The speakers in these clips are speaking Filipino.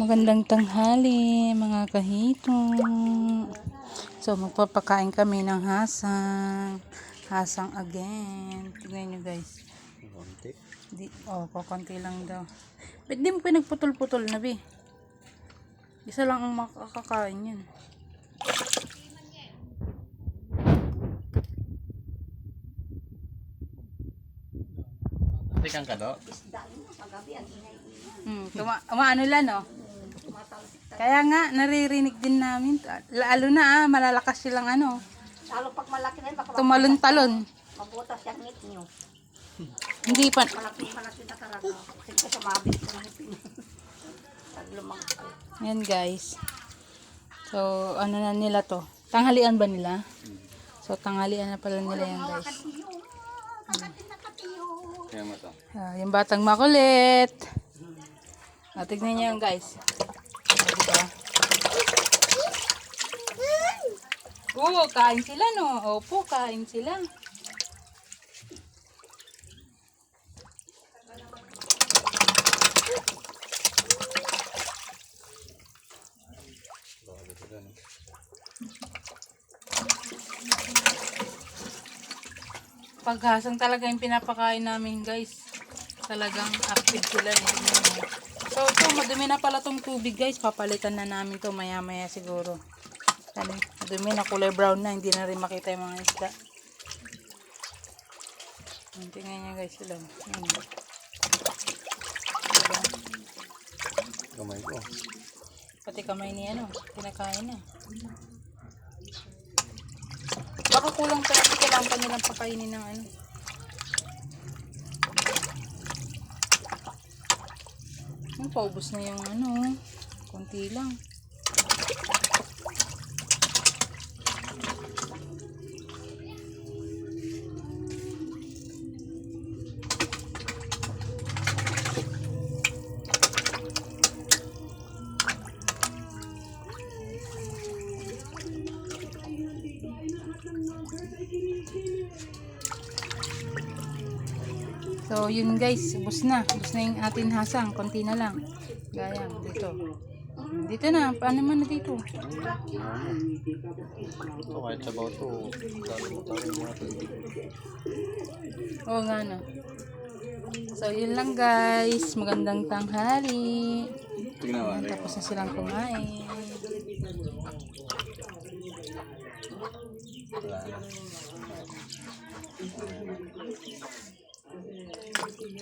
Magandang tanghali, mga kahitong. So, magpapakain kami ng hasang. Hasang again. Tignan nyo guys. Konti. Di, oh, kukunti lang daw. Ba't di mo pinagputol-putol na, Bi? Isa lang ang makakakain yan. Tikan ka do? Hmm, tuma, umaano lang, no? Kaya nga, naririnig din namin. Lalo na, ah, malalakas silang ano. Lalo pag malaki na yun, baka Tumalon-talon. mabutas yung ngit nyo. Hindi pa, Malaki, malaki na talaga. Kasi sumabit sa ngipin. pag lumang Yan guys. So, ano na nila to? Tanghalian ba nila? So, tanghalian na pala nila yan guys. To. Ah, yung batang makulit. Ah, tignan niyo yan guys. Ah? Oo, kain sila no. Opo, kain sila. Paghasang talaga yung pinapakain namin guys. Talagang active sila. eh. So ito, madumi na pala tong tubig guys. Papalitan na namin to maya maya siguro. Ano, madumi na kulay brown na. Hindi na rin makita yung mga isda. Tingnan niya guys sila. Diba? Kamay ko. Pati kamay ni ano, kinakain na. Baka kulang pa kasi kailangan pa nilang pakainin ng ano. Yung paubos na yung ano, konti lang. So, yun guys, ubos na. Ubos na yung atin hasang. Konti na lang. Gaya, dito. Dito na. Paano man na dito? Ito kahit sabaw to. Lalo mo. Oo nga no. So, yun lang guys. Magandang tanghali. Ayan, tapos na silang kumain. Wala na.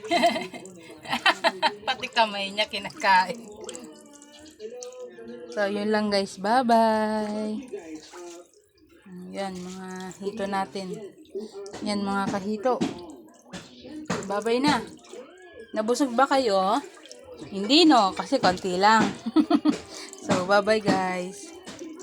Pati kamay niya kinakain. So, yun lang guys. Bye-bye. Yan, mga hito natin. Yan, mga kahito. Bye-bye na. Nabusog ba kayo? Hindi no, kasi konti lang. so, bye-bye guys.